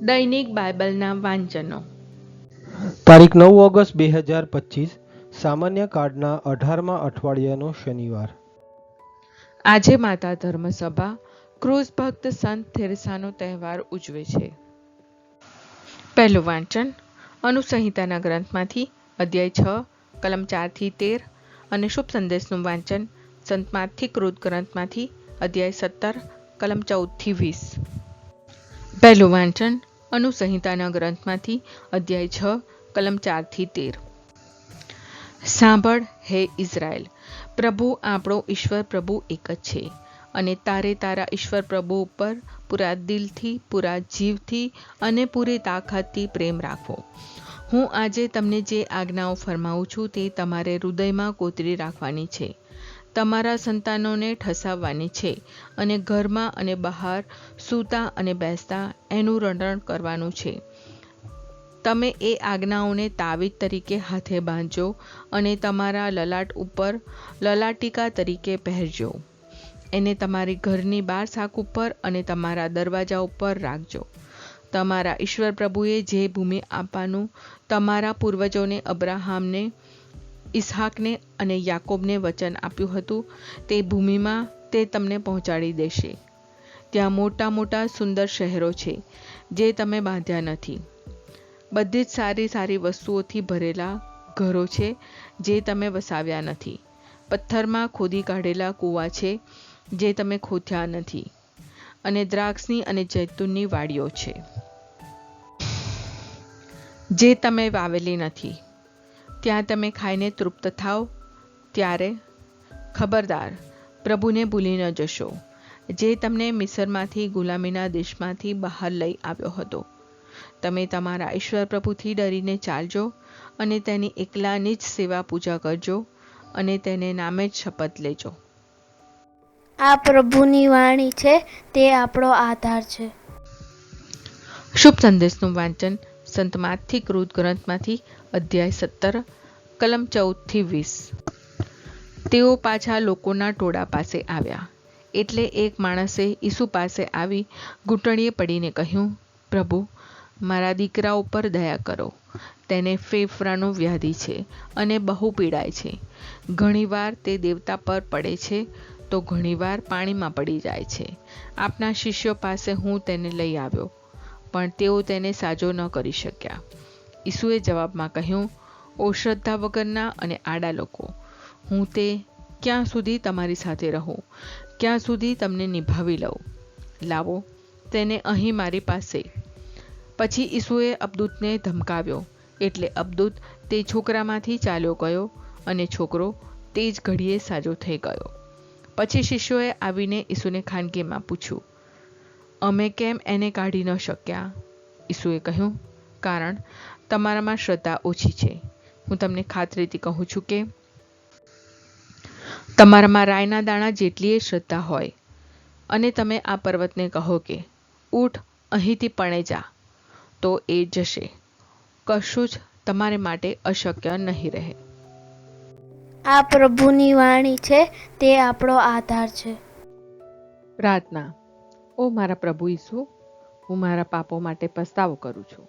દૈનિક બાઇબલના વાંચનો. તારીખ નવ ઓગસ્ટ બે હજાર પચીસ સામાન્ય કાર્ડના અઢારમા અઠવાડિયાનો શનિવાર. આજે માતા ધર્મસભા ક્રુઝ ભક્ત સંત થેરેસાનો તહેવાર ઉજવે છે. પહેલું વાંચન અનુસંહિતાના ગ્રંથમાંથી અધ્યાય છ કલમ ચારથી તેર અને શુભ સંદેશનું વાંચન સંત માથી ક્રૂદ ગ્રંથમાંથી અધ્યાય સત્તર કલમ ચૌદથી વીસ. પહેલું વાંચન અનુસંહિતાના ગ્રંથમાંથી અધ્યાય છ, કલમ ચારથી તેર. સાંભળ હે ઇઝરાયલ, પ્રભુ આપણો ઈશ્વર પ્રભુ એક જ છે અને તારે તારા ઈશ્વર પ્રભુ ઉપર પૂરા દિલથી, પૂરા જીવથી અને પૂરી તાકાતથી પ્રેમ રાખવો હું આજે તમને જે આજ્ઞાઓ ફરમાવું છું તે તમારે હૃદયમાં કોતરી રાખવાની છે. તમારા સંતાનોને ઠસાવવાની છે અને ઘરમાં અને બહાર સૂતા અને બેસતા એનું રટણ કરવાનું છે. તમે એ આજ્ઞાઓને તાવીજ તરીકે હાથે બાંધજો અને તમારા લલાટ ઉપર લલાટિકા તરીકે પહેરજો. એને તમારી ઘરની બાર શાક ઉપર અને તમારા દરવાજા ઉપર રાખજો. તમારા ઈશ્વર પ્રભુએ જે ભૂમિ આપવાનું તમારા પૂર્વજોને અબ્રાહામને ઇસ્હાકને અને યાકોબને વચન આપ્યું હતું, તે ભૂમિમાં તે તમને પહોંચાડી દેશે. ત્યાં મોટા મોટા સુંદર શહેરો છે, જે તમે બાંધ્યા નથી. બધી જ સારી સારી વસ્તુઓથી ભરેલા ઘરો છે, જે તમે વસાવ્યા નથી. પથ્થરમાં ખોદી કાઢેલા કૂવા છે, જે તમે ખોદ્યા નથી. અને દ્રાક્ષની અને જૈતુનની વાડીઓ છે. જે તમે વાવેલી નથી. ત્યાં તમે ખાઈને તૃપ્ત થાવ ત્યારે ખબરદાર પ્રભુને ભૂલી ન જશો જે તમને મિસરમાંથી ગુલામીના દેશમાંથી બહાર લઈ આવ્યો હતો. તમે તમારા ઈશ્વર પ્રભુથી ડરીને ચાલજો અને તેની એકલાની જ સેવા પૂજા કરજો અને તેને નામે જ શપથ લેજો. આ પ્રભુની વાણી છે તે આપણો આધાર છે. શુભ સંદેશનું વાંચન સંત માથી ક્રુદ ગ્રંથમાંથી અધ્યાય સત્તર, કલમ ચૌદથી વીસ. તેઓ પાછા લોકોના ટોળા પાસે આવ્યા. એટલે એક માણસે ઈસુ પાસે આવી ઘૂંટણીએ પડીને કહ્યું, પ્રભુ, મારા દીકરા ઉપર દયા કરો. તેને ફેફરાનો વ્યાધિ છે અને બહુ પીડાય છે. ઘણીવાર તે દેવતા પર પડે છે તો ઘણીવાર પાણીમાં પડી જાય છે. આપના શિષ્યો પાસે હું તેને લઈ આવ્યો, પણ તેઓ તેને સાજો ન કરી શક્યા. ઈસુએ જવાબમાં કહ્યું, ઓ શ્રદ્ધા વગરના અને આડા લોકો, હું તે ક્યાં સુધી તમારી સાથે રહું? ક્યાં સુધી તમને નિભાવી લઉં? લાવો, તેને અહીં મારી પાસે. પછી ઈસુએ અબદૂતને ધમકાવ્યો, એટલે અબદૂત તે છોકરામાંથી ચાલ્યો ગયો અને છોકરો તે જ ઘડીએ સાજો થઈ ગયો. પછી શિષ્યોએ આવીને ઈસુને ખાનગીમાં પૂછ્યું, અમે કેમ એને કાઢી ન શક્યા? ઈસુએ કહ્યું, કારણ તમારામાં શ્રદ્ધા ઓછી છે. હું તમને ખાતરીથી કહું છું કે તમારામાં રાયના દાણા જેટલી શ્રદ્ધા હોય અને તમે આ પર્વતને કહો કે ઊઠ અહીંથી પણે જા. તો એ જશે. કશું જ તમારે માટે અશક્ય નહીં રહે. આ પ્રભુની વાણી છે તે આપણો આધાર છે. પ્રાર્થના. ઓ મારા પ્રભુ ઈસુ હું મારા પાપો માટે પસ્તાવો કરું છું.